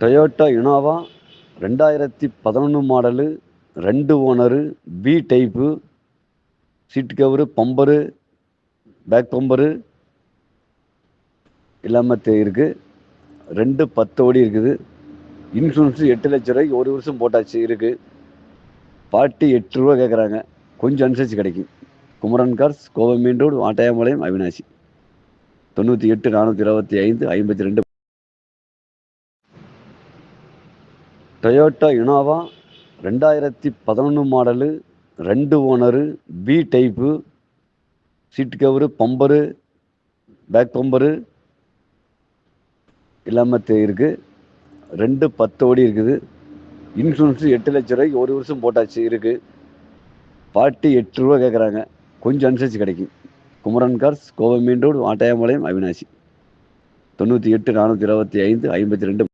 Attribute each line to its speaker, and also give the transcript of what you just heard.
Speaker 1: Toyota Innova ரெண்டாயிரத்தி பதினொன்று model ரெண்டு owner B type seat cover bumper back bumper இல்லாமல் தெ- ரெண்டு பத்து ஓடி இருக்குது. இன்சூரன்ஸு எட்டு லட்ச ரூபாய்க்கு ஒரு வருஷம் போட்டாச்சு இருக்கு. பாட்டி எட்டு ரூபா கேட்குறாங்க கொஞ்சம் அனுசரித்து கிடைக்கும். Kumaran Cars Kovai main road Vattayampalayam Avinashi. தொண்ணூற்றி எட்டு நானூற்றி இருபத்தி ஐந்து ஐம்பத்தி ரெண்டு டொயோட்டா இனோவா ரெண்டாயிரத்தி பதினொன்று மாடலு ரெண்டு owner B type seat cover bumper back bumper இல்லாமல் இருக்குது ரெண்டு பத்து ஓடி இருக்குது. இன்சூரன்ஸு எட்டு லட்ச ரூபாய்க்கு ஒரு வருஷம் போட்டாச்சு இருக்குது பாட்டி எட்டு ரூபா கேட்குறாங்க கொஞ்சம் அனுசரித்து கிடைக்கும். Kumaran Cars Kovai road Attayampalayam Avinashi. தொண்ணூற்றி எட்டு நானூற்றி இருபத்தி ஐந்து ஐம்பத்தி ரெண்டு